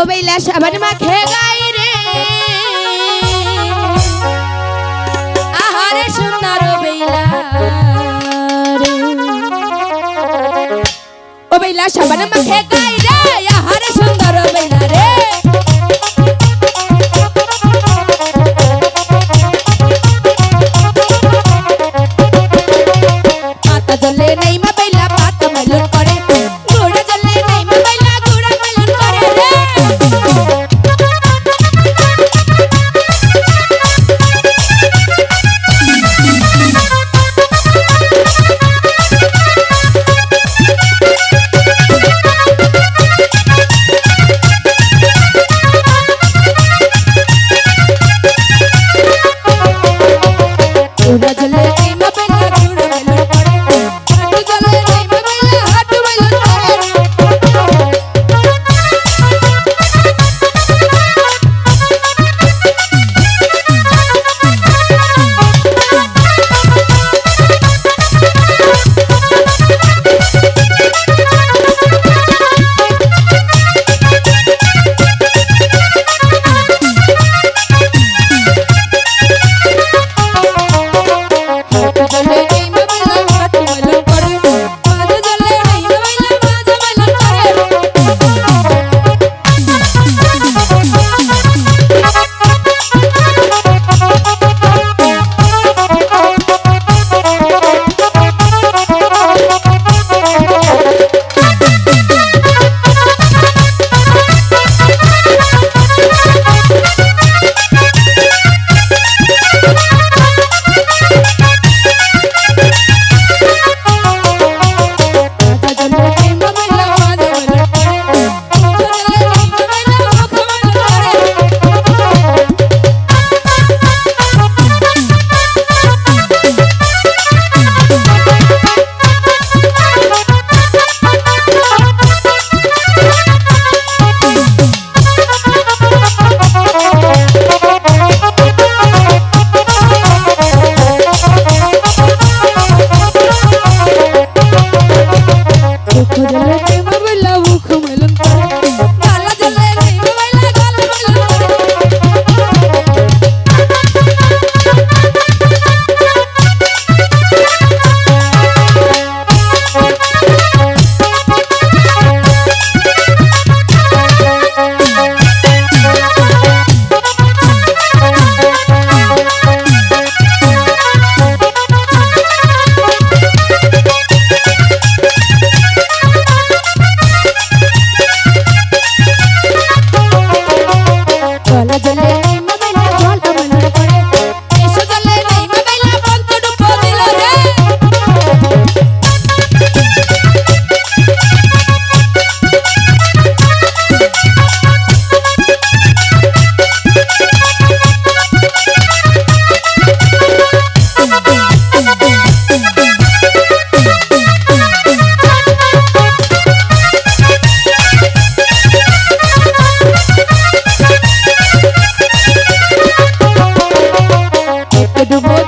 ও বেলা সাবান মাখে গাই রে। আহারে সুন্দর ও বেলা ও বেলা সাবান মাখে গাই রে, আহারে সুন্দর ও বেলা রে। do mundo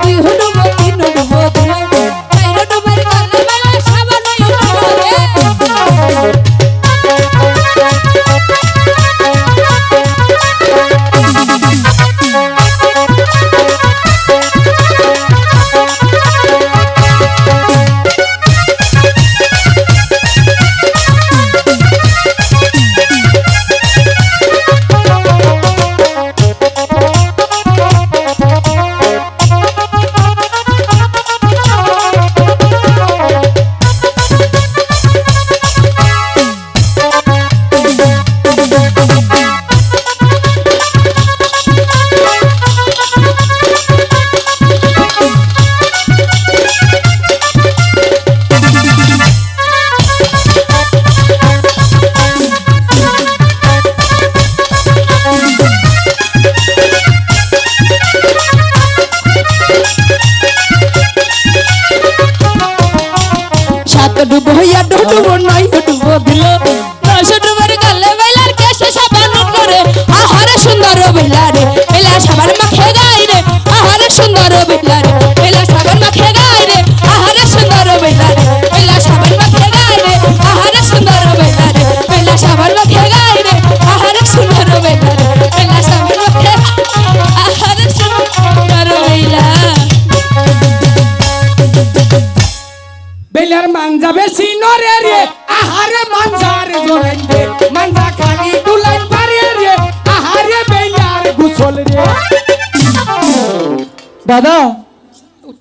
দাদা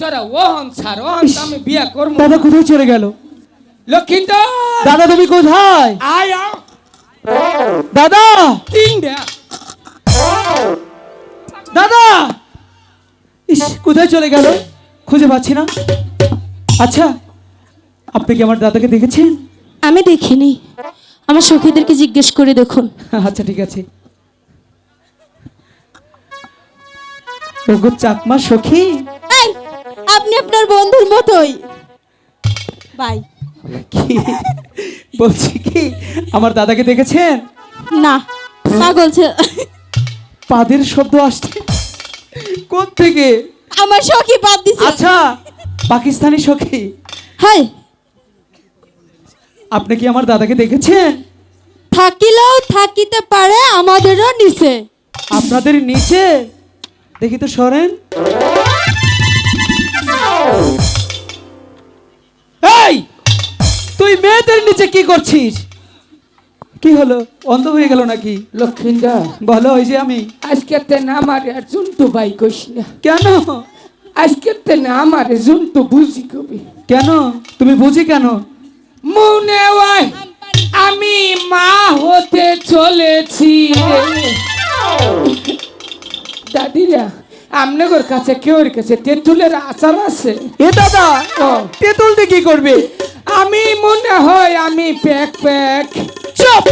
তোরা ওহন ছাড় ওহন তো আমি বিয়া করব। দাদা কোথায় চলে গেল? দাদা তুমি কোথায়? আয় দাদা! দাদা! ইস কোথায় চলে গেল? খুঁজে পাচ্ছি না। আচ্ছা আপনি কি আমার দাদাকে দেখেছেন? আমি দেখিনি। আমার সখীদেরকে জিজ্ঞেস করে দেখুন। আচ্ছা ঠিক আছে। ওগো চাকমা সখী। আপনি আপনার বন্ধুর মতোই। বাই। কি? বলছি কি আমার দাদাকে দেখেছেন? না পাগল পাদের শব্দ আসছে। কোথ থেকে আমার সখী বাদ দিছে। আচ্ছা পাকিস্তানি সখী। হাই। আপনি কি আমার দাদাকে দেখেছেন? থাকিলেও থাকিতে পারে আমাদেরও নিচে। আপনাদের নিচে? দেখি তো সরেন। এই তুই মেয়েদের নিচে কি করছিস? কি হলো? অন্ধ হয়ে গেল নাকি? লক্ষিন্দর। বলো ওই যে আমি। আজকে তে না আমার আর জন্তু বাই কইস না। কেন? আজকে তে না আমার জন্তু বুঝি কবি। কেন? তুমি বুঝি কেন? মনে হয় আমি মা হতে চলেছি। দাদিরা আপনাদের কাছে কেউর কাছে তেঁতুলের আচার আছে। এ দাদা তেঁতুল দিয়ে কি করবে? আমি মনে হয় আমি প্যাক প্যাক। চুপ!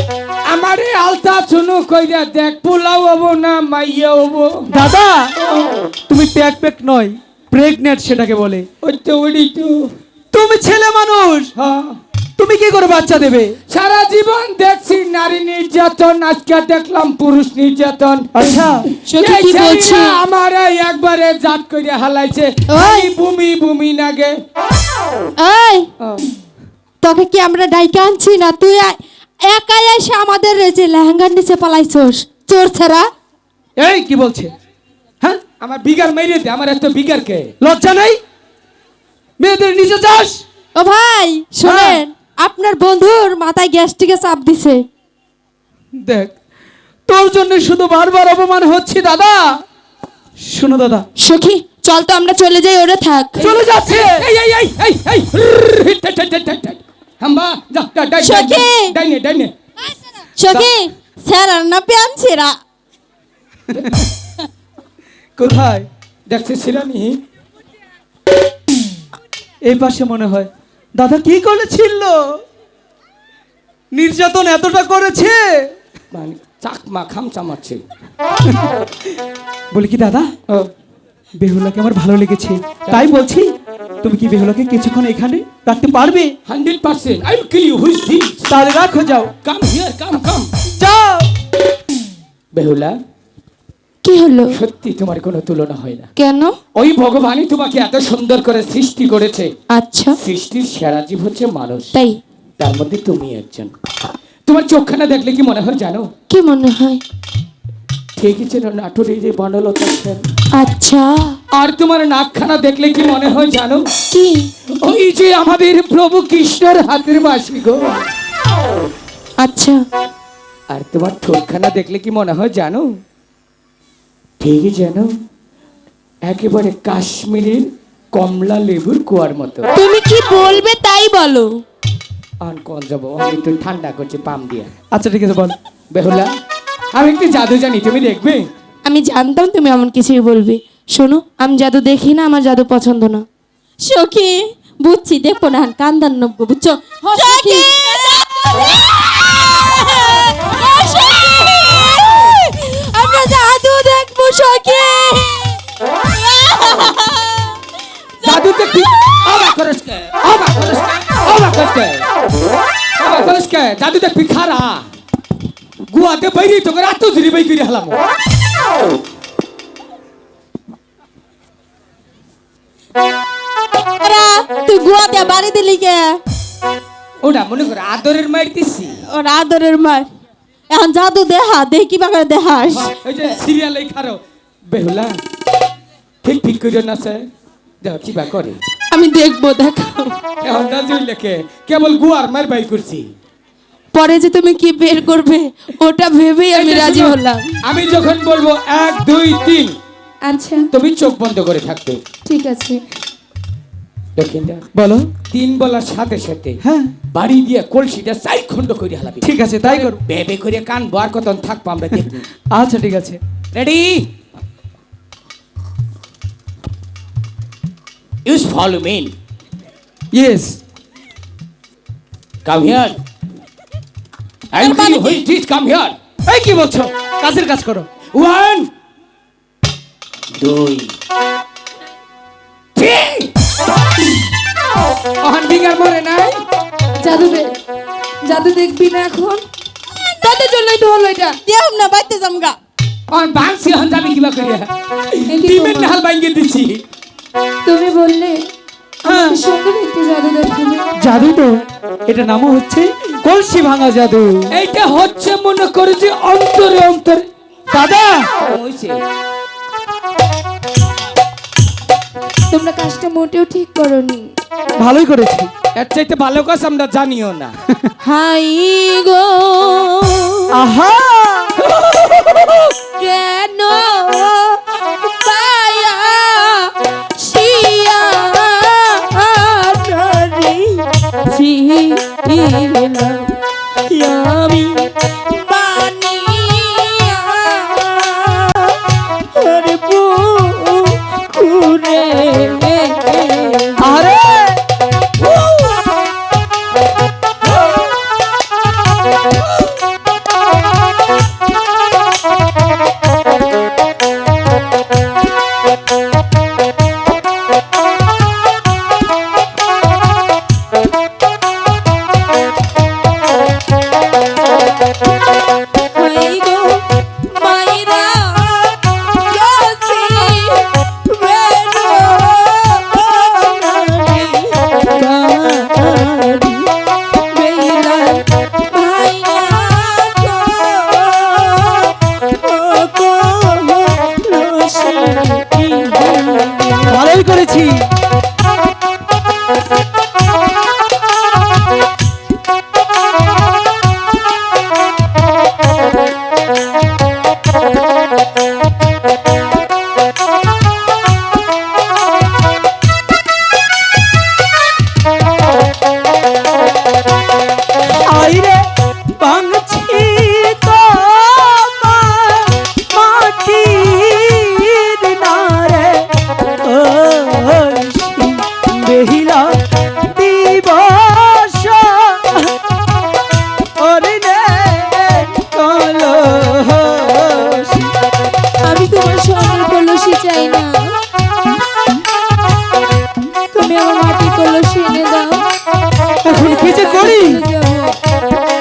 আমারে আলতা চুনু কইরা দেখ পোলাও হব না মাইয়া হব। দাদা তুমি প্যাক প্যাক নয় প্রেগনেন্ট সেটাকে বলে। ওই তো ওই তো। তুমি ছেলে মানুষ। হ্যাঁ। তুমি কি করে বাচ্চা দেবে? সারা জীবন দেখছি নারী নির্যাতন আজকে দেখলাম পুরুষ নির্যাতন। আচ্ছা সখী কি বলছি? আমার একবারে জাত করে হালাইছে। ওই। এই বুমি বুমি নাগে। এই তোকে কি আমরা ডাইকে আনছি না? তুই একাই এসে আমাদের যে লেহেঙ্গার নিচে পালাইছস চোর ছাড়া। এই কি বলছে? হ্যাঁ? আমার বিগার মেরে দে আমার এত বিগার কে লজ্জা নাই? মেয়েদের নিচে যাস। ও ভাই শোনেন। আপনার বন্ধুর মাথায় গ্যাস্ট্রিকে চাপ দিছে। দেখ তোর জন্য শুধু বারবার অপমান হচ্ছে দাদা। শোনো দাদা। সখী চল তো আমরা চলে যাই ওরে থাক। চলে যাচ্ছে। এই এই এই এই এই। হাম্বা যা যা, ডাই ডাই, সখী। ডাইনে ডাইনে। সখী স্যার না পেয়ানছিরা। কোথায়? দেখছিস দেখতেছিলাম এই পাশে মনে হয় দাদা কি করেছিল? নির্যাতন এতটা করেছে? মানে চাকমা খামচা মারছে। বলি কি দাদা? বেহুলাকে আমার ভালো লেগেছে। তাই বলছি তুমি কি বেহুলাকে কিছুক্ষণ এখানে রাখতে পারবে? 100% I will kill you. Who is this? তাহলে রাখো যাও। Come here, come, come. যাও। বেহুলা কি হলো? সত্যি তোমার কোনো তুলনা হয় না। কেন? ওই ভগবানই তোমাকে এত সুন্দর করে সৃষ্টি করেছে। আচ্ছা। সৃষ্টির সেরা জীব হচ্ছে মানুষ। তাই? তার মধ্যে তুমি একজন। তোমার চোখখানা দেখলে কি মনে হয় জানো? কি মনে হয় ঠিকই নাটুরি যে বনলতা সেন। আচ্ছা। আর তোমার নাকখানা দেখলে কি মনে হয় জানো? কি? ওই যে আমাদের প্রভু কৃষ্ণের হাতের বাসি গো। আচ্ছা। আর তোমার ঠোঁটখানা দেখলে কি মনে হয় জানো? ঠিকই জানো একেবারে কাশ্মীরের কমলা লেবুর কুয়ার মতো। তুমি কি বলবে তাই বলো। আন কল যাব? আমি একটু ঠান্ডা করছি পাম দিয়া। আচ্ছা ঠিক আছে বল। বেহুলা আমি একটু জাদু জানি তুমি দেখবে? আমি জানতাম তুমি এমন কিছুই বলবে। শোনো আমি জাদু দেখি না আমার জাদু পছন্দ না। সখী বুঝছি দেখব না কান্দান নব্য বুঝছ সখী আমরা জাদু দেখব সখী জাদু দেখবি অবাক করিস কে অবাক করিস কে অবাক করিস কে অবাক করিস কে জাদু দেখবি খারা গুয়াতে বাইরে তোকে রাত জুড়ি বাই করে হলাম এরা, তুই গুয়াতে বাড়ি দিলি কে ওটা মনে করে আদরের মাইর দিছি ওর আদরের মার এখন জাদু দেহা দেখি কিবা করে দেখাস। ওই যে সিরিয়ালে খারো। বেহুলা ঠিক ঠিক করে না সে? দেখ কি বা করে। আমি দেখব দেখাও। এখন দাজুই লেখে কেবল গুয়ার মার বাই করছি। পরে যে তুমি কি বের করবে ওটা ভেবেই আমি রাজি হলাম। আমি যখন বলব এক দুই তিন আচ্ছা। তুমি চোখ বন্ধ করে থাকবে। ঠিক আছে। বলো। তিন বলার সাথে সাথে হ্যাঁ। বাড়ি দিয়ে কলসিটা চাই খণ্ড করে হালাবি। ঠিক আছে তাই করো। বেবে করে কান বার কতন থাকব আমরা দেখি। আচ্ছা ঠিক আছে। Ready use follow mean yes come here I am কি? ডিড কাম হিয়ার এই কি বলছো? কাজের কাজ করো। ওয়ান দুই অহন মরে নাই? জাদু দে জাদু দেখবি না এখন? তাদের জন্যই তো হলো এটা। দেও না বাইতে জামগা অহন বাংসি হন যাবি কিবা এটি টিমের। নাল বাইঙ্গে দিছি। তুমি বললে হ্যাঁ। সুন্দর একটি জাদু দেখাবে। জাদু তো এটা নামও হচ্ছে কলসি ভাঙা জাদু। এইটা হচ্ছে মনে করে যে অন্তরে অন্তরে। দাদা! হইছে তোমরা কাজটা মোটেও ঠিক করনি। ভালোই করেছি। এর চাইতে ভালো কাজ আমরা জানিও না। হাই গো। আহা! কেন পায়া শিয়া রে আমি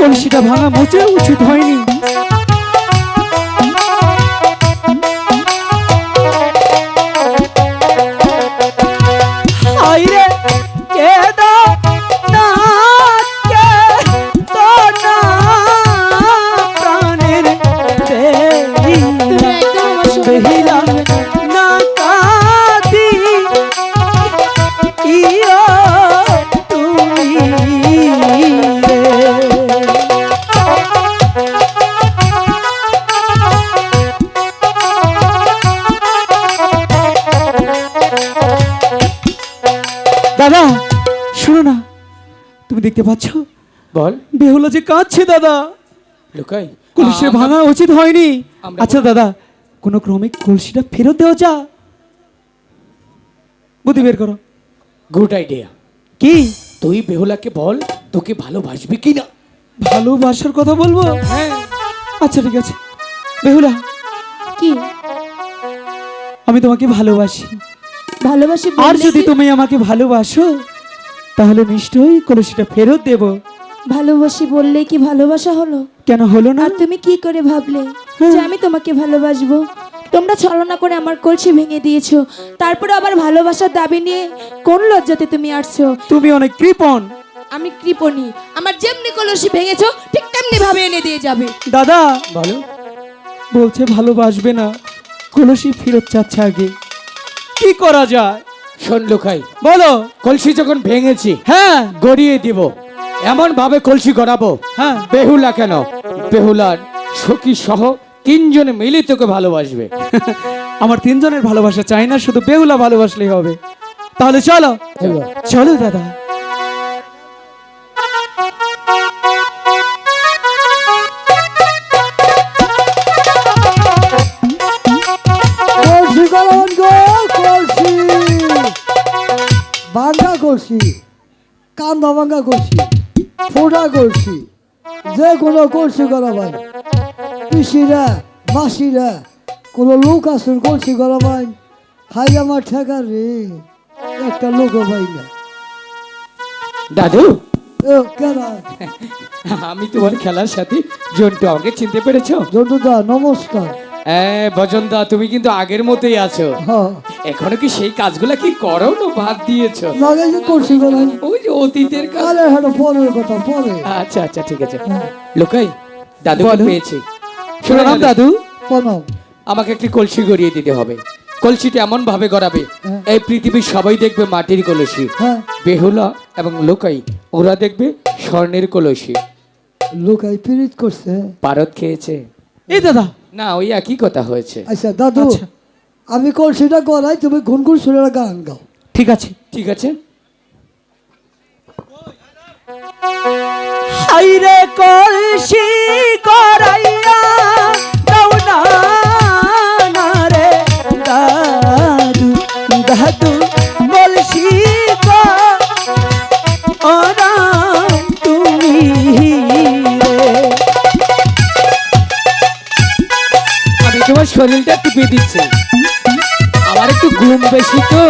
কলসিটা ভাঙা মোচে উচিত হয়নি। দেখতে পাচ্ছ বল। বেহুলা যে কাঁদছে দাদা। লুকাই। কলসিটা ভাঙা উচিত হয়নি। আচ্ছা দাদা কোনো ক্রমে কলসিটা ফেরত দেওয়া যা। বুদ্ধি বের করো। গুড আইডিয়া কি? তুই বেহুলাকে বল তোকে ভালোবাসবি কি না? ভালোবাসার কথা বলব? হ্যাঁ। আচ্ছা ঠিক আছে। বেহুলা কি? আমি তোমাকে ভালোবাসি। ভালোবাসি আর যদি তুমি আমাকে ভালোবাসো তাহলে নিশ্চয়ই কলসিটা ফেরত দেব। ভালোবাসি বললে কি ভালোবাসা হলো? কেন হলো না? আর তুমি কি করে ভাবলে হ্যাঁ। যে আমি তোমাকে ভালোবাসবো? তোমরা ছলনা করে আমার কলসি ভেঙে দিয়েছ। তারপরে আবার ভালোবাসার দাবি নিয়ে কোন লজ্জাতে তুমি আসছো? তুমি অনেক কৃপণ। আমি কৃপণী। আমার যেমনি কলসি ভেঙেছো ঠিক তেমনি ভাবে এনে দিয়ে যাবে। দাদা! বলো। বলছে ভালোবাসবে না। কলসি ফেরত চাচ্ছে আগে। কি করা যায়? শোন লুকাই বলো। কলসি যখন ভেঙেছি হ্যাঁ। গড়িয়ে দিব। এমন ভাবে কলসি গড়াবো হ্যাঁ। বেহুলা কেন? বেহুলার সখী সহ তিনজনে মিলে তোকে ভালোবাসবে। আমার তিনজনের ভালোবাসা চাই না শুধু বেহুলা ভালোবাসলেই হবে। তাহলে চলো। চলো দাদা। কলসি কান্দা ভাঙ্গা কলসি ফোটা কলসি যে কোনো কলসি গলাবান পিসিরা মাসিরা কোনো লোক আসুন কলসি গলাবান হাই আমার ঠেকা রে একটা লোক ভাই না। দাদু? আমি তোমার খেলার সাথে জন্টু আমাকে চিনতে পেরেছ? জন্টুদা নমস্কার। হ্যাঁ ভজনদা তুমি কিন্তু আগের মতোই আছো। হ্যাঁ। এখনও কি সেই কাজগুলা কি করো না বাদ দিয়েছ? ওই যে অতীতের কাজ। আরে হ্যাঁ পরের কথা পরে। আচ্ছা আচ্ছা ঠিক আছে। লোকাই দাদু। পেয়েছি। দাদু। প্রণাম। আমাকে একটি কলসি গড়িয়ে দিতে হবে। কলসিটা এমন ভাবে গড়াবে হ্যাঁ। এই পৃথিবীর সবাই দেখবে মাটির কলসি। বেহুলা এবং লোকাই ওরা দেখবে স্বর্ণের কলসি। লোকাই পিরিত করছে। পারদ খেয়েছে। এই দাদা না ওই একই কথা হয়েছে। আচ্ছা দাদু আচ্ছা। আমি কলসিটা গলাই তুমি গুনগুন সুরে গান গাও। ঠিক আছে। ঠিক আছে। হাইরে কলসি করাইয়া শরীরটা টিপে দিচ্ছে। আমার একটু ঘুম বেশি তো।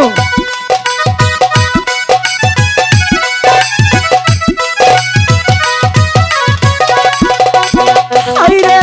হাইরে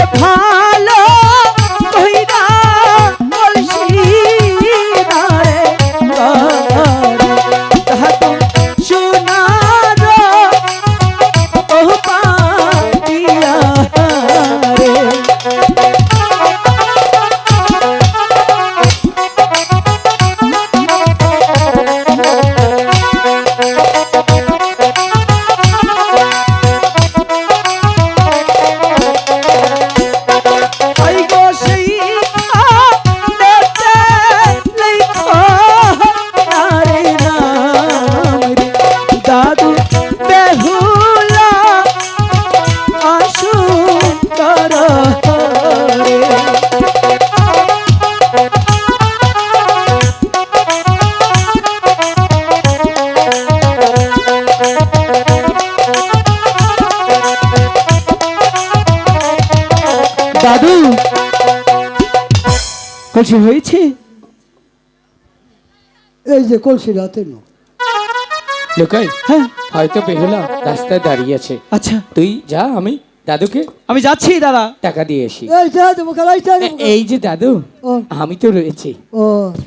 কলসি হয়েছে? এই যে কলসি রাতে নো লোকাই হ্যাঁ। হয়তো বেহুলা রাস্তায় দাঁড়িয়ে আছে। আচ্ছা। তুই যা আমি দাদুকে আমি যাচ্ছি দাদা। টাকা দিয়ে আসি। এই যা দেবো কালাই যা এ- এই যে দাদু ও। আমি তো রয়েছি। ও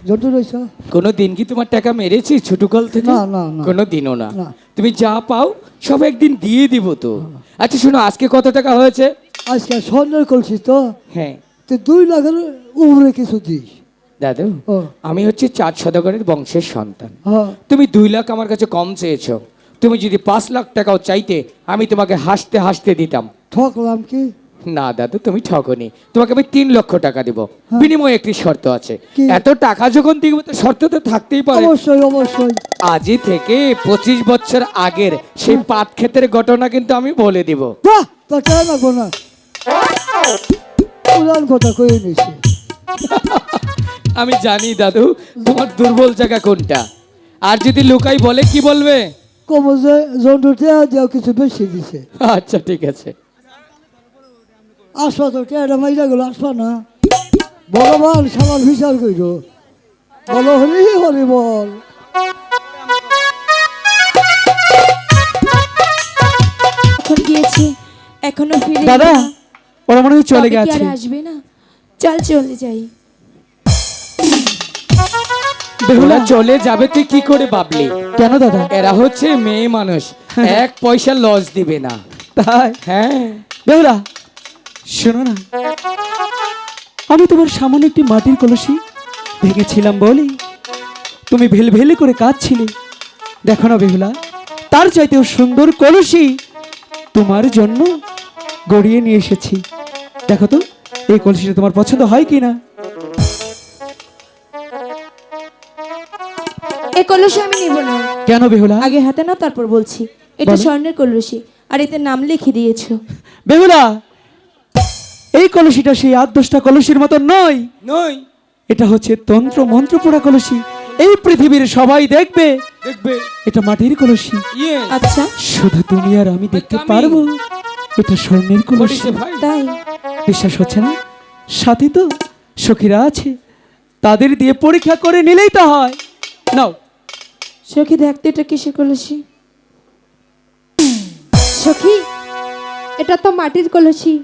জন্টু রয়েছ। কোনো দিন কি তোমার টাকা মেরেছি ছোটকাল থেকে? না, না, না। কোনো দিনও না। না। তুমি যা পাও সব একদিন দিয়ে দিব তো। আচ্ছা শোনো আজকে কত টাকা হয়েছে? আজকে স্বর্ণের কলসি তো। হ্যাঁ। দুই লাখের উপরে কিছু দিস। দাদু আমি হচ্ছে চার সদাগরের বংশের সন্তান। হ্যাঁ তুমি দুই লাখ আমার কাছে কম চেয়েছো। তুমি যদি পাঁচ লাখ টাকাও চাইতে আমি তোমাকে হাসতে হাসতে দিতাম। ঠকলাম কি? না দাদু তুমি ঠকনি। তোমাকে আমি তিন লক্ষ টাকা দিব। বিনিময়ে একটি শর্ত আছে। এত টাকা যখন দিব তো শর্ত তো থাকতেই পারে। অবশ্যই অবশ্যই। আজই থেকে পঁচিশ বছর আগের সেই পাট ক্ষেতের ঘটনা কিন্তু আমি বলে দিব। তা কেন না? পুরান কথা কয়ে নিছি। আমি জানি দাদু তোমার দুর্বল জায়গা কোনটা? আর যদি লুকাই বলে কি বলবে? কব যে জন্টু টেয়া কিছু বেশি দিছে। আচ্ছা ঠিক আছে। আসবা তো টেয়াটা মাইরা গেল আসবা না। ভগবান সামাল বিচার কইর বলো হরি হরি বল। এখন গিয়েছে এখনও ফিরে দাদা ওরা মনে হয় চলে গেছে। আসবে না। চল চলে যাই। বেহুলা চলে যাবে তুই কি করে ভাবলি? কেন দাদা? এরা হচ্ছে মেয়ে মানুষ। এক পয়সা লস দিবে না। তাই? হ্যাঁ। বেহুলা শোনো না। আমি তোমার সামনে একটি মাটির কলসি ভেঙেছিলাম বলি। তুমি ভেলভেলে করে কাঁদছিলে। দেখো না বেহুলা তার চাইতেও সুন্দর কলসি তোমার জন্য গড়িয়ে নিয়ে এসেছি। দেখো তো এই কলসিটা তোমার পছন্দ হয় কি না এই কলসি আমি নিব না। কেন বেহুলা? আগে হাতে নাও তারপর বলছি। এটা বলো। স্বর্ণের কলসি আর এতে নাম লিখে দিয়েছ। বেহুলা এই কলসিটা সেই আট দশটা কলসির মতো নয়। নই এটা হচ্ছে তন্ত্র মন্ত্র পোড়া কলসি। এই পৃথিবীর সবাই দেখবে। দেখবে। এটা মাটির কলসি। ইয়ে আচ্ছা। শুধু তুমি আর আমি দেখতে পারব। এটা স্বর্ণের কলসি। করিছে ভাই। তাই? বিশ্বাস হচ্ছে না? সাথে তো সখীরা আছে। তাদের দিয়ে পরীক্ষা করে নিলেই তো হয়। নাও। সখী দেখতে এটা কিসের কলসি? সখী এটা তো মাটির কলসি।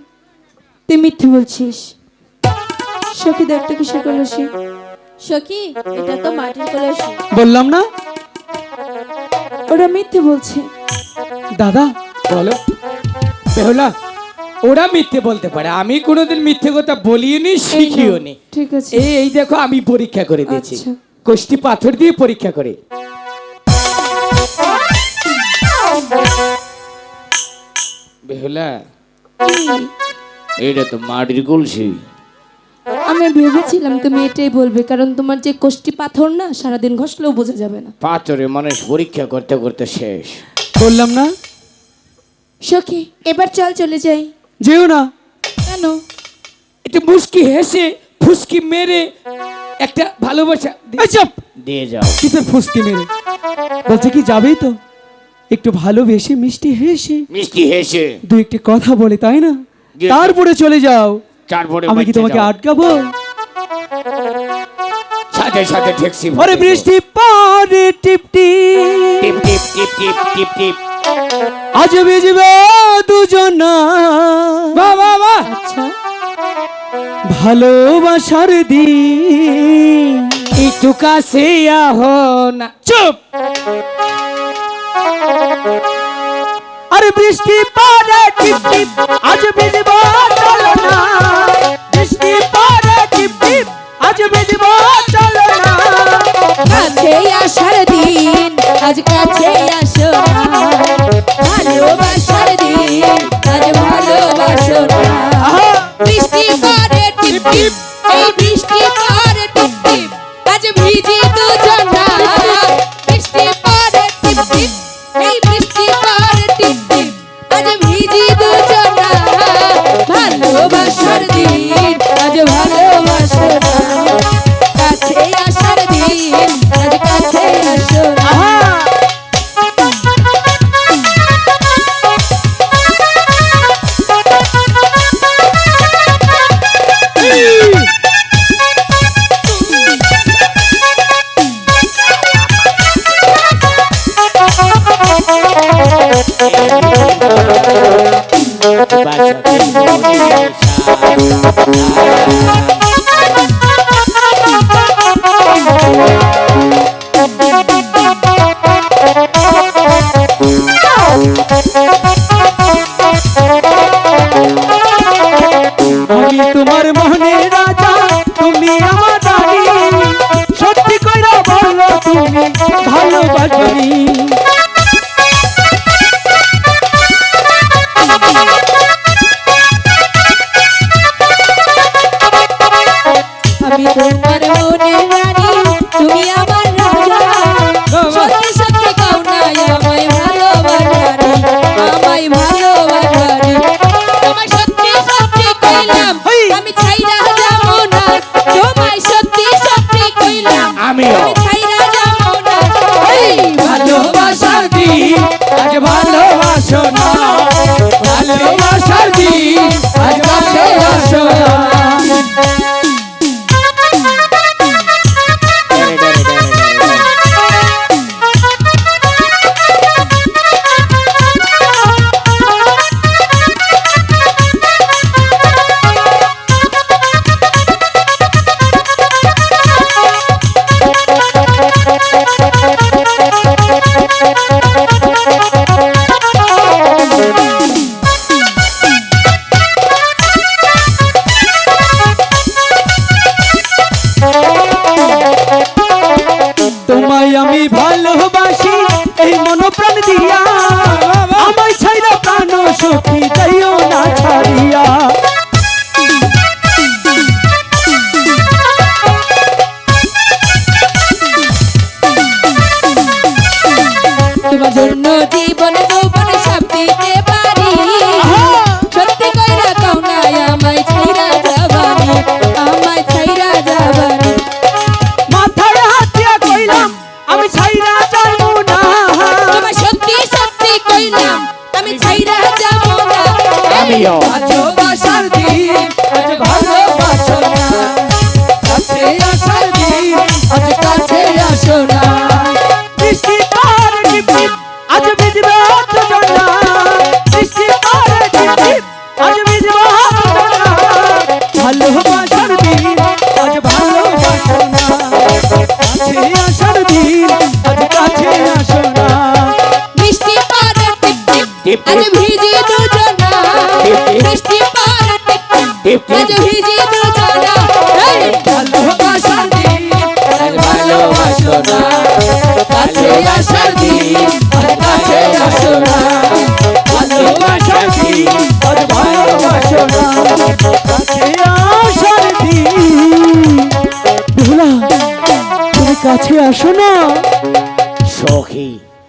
তুই মিথ্যে বলছিস। সখী দেখতে কিসের কলসি? সখী এটা তো মাটির কলসি। বললাম না? ওরা মিথ্যে বলছে। দাদা বলো। বেহুলা ওরা মিথ্যে বলতে পারে। আমি কোনোদিন মিথ্যে কথা বলিও নি শিখিও নি ঠিক আছে। এই এই দেখো আমি পরীক্ষা করে দিয়েছি। কষ্টি পাথর দিয়ে পরীক্ষা করে। বেহুলা এটা তো মাটির কলসি। আমি ভেবেছিলাম তুমি এটাই বলবে কারণ তোমার যে কোষ্টি পাথর না সারাদিন ঘষলেও বোঝা যাবে না। পাথরে মানুষ পরীক্ষা করতে করতে শেষ। বললাম না? সখী এবার চল চলে যাই। যেও না। কেন? একটু মুস্কি হেসে ফুসকি মেরে একটা ভালোবাসা এই দিয়ে যাও। কিসের ফুসকি মেরে? বলছে কি যাবেই তো। একটু ভালোবেসে মিষ্টি হেসে। মিষ্টি হেসে। দু একটি কথা বলে তাই না? তারপরে চলে যাও। তারপরে আমি কি তোমাকে আটকাবো? সাথে সাথে ট্যাক্সি ওরে বৃষ্টি পরে টিপটি টিপ টিপ টিপ টিপ টিপ টিপ। আজ ভিজবে দুজনা। বাহ বাহ বাহ। আচ্ছা। ভালোবাসার দিন। কাছে চুপ। আরে বৃষ্টি পরে টিপ টিপ আজ ভিজব চলো না বৃষ্টি পরে টিপ টিপ আজ ভিজব চলো না কাছে আসার দিন আজ কাছে টিপ এই বৃষ্টি পরে টিপ টিপ। আজ ভিজি দুজনা ভালোবাসি এই মন প্রাণ দিয়া। আমার ছাইরা প্রাণ সখী যাইও না ছাড়িয়া।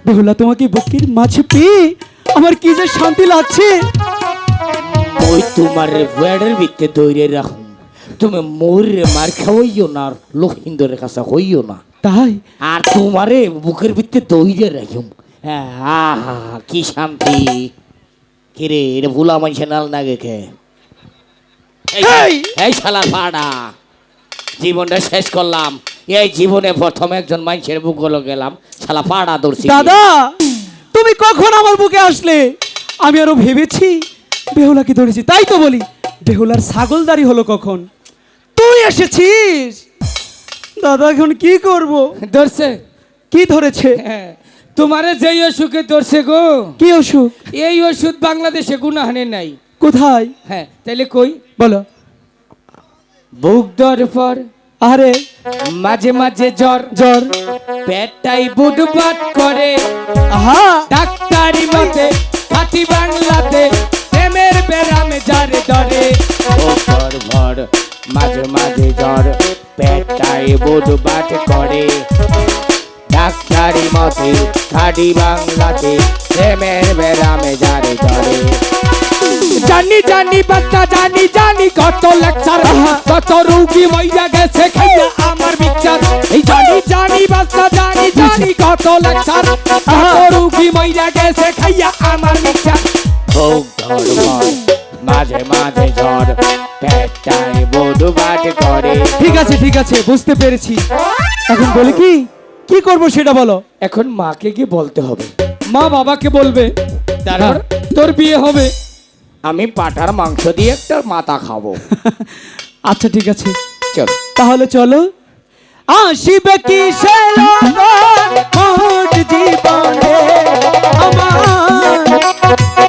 বেহুলা তোমাকে বুকের মাঝে পেয়ে আমার কি যে শান্তি লাগছে? ওই তোমার বেড়ের ভিতরে দৌড়ে রাখুন তুমি মোরে মার খাওয়াইও না আর লক্ষিন্দরের কাছে হইও না। তাই? আর তোমারে বুকের ভিতরে দৌড়ে রাখুন আহা কি শান্তি। কিরে এটা ভুলা মানুষের নাল নাগে খে এই! এই শালা ফাড়া। জীবনটা শেষ করলাম। এই জীবনে প্রথম একজন মানুষের বুক গেল গেলাম শালা ফাড়া দৌড়ছি দাদা তুমি কখন আমার বুকে আসলে? আমি আরও ভেবেছি বেহুলাকে ধরেছি তাই তো বলি বেহুলার ছাগলদারি হলো কখন? তুই এসেছিস? দাদা এখন কি করব? ধরছে। কি ধরেছে? হ্যাঁ তোমারে যেই অসুখে ধরছে গো। কি অসুখ? এই ওষুধ বাংলাদেশে গুনাহানে নাই কোথায়? হ্যাঁ তাহলে কই? বলো। বুক ধর পর আরে মাঝে মাঝে জ্বর জ্বর। পেটটাই বুধবাত করে। আহা। ডাক্তারি মতে খাটি বাংলাতে প্রেমের বেরামে যারে ধরে ও ভর ভর মাঝে মাঝে জ্বর পেটটাই বুধবাত করে। ডাক্তারি মতে খাটি বাংলাতে প্রেমের বেরামে যারে ধরে জানি জানি বাচ্চা জানি জানি কত লেকচার। কত রুগী মইয়া গেছে খাইয়া আমার মিক্সার এই জানি জানি বাচ্চা জানি জানি কত লেকচার। কত রুগী মইয়া গেছে খাইয়া আমার ধর মাঝে মাঝে ঝড় বধু বাট করে। ঠিক আছে ঠিক আছে বুঝতে পেরেছি। এখন বলি কি? কি করব সেটা বলো? এখন মাকে কি বলতে হবে। মা বাবাকে বলবে তারপর তোর বিয়ে হবে। আমি পাঠার মাংস দিয়ে একটা মাথা খাব। আচ্ছা ঠিক আছে। চলো। তাহলে চলো। আসিবে কি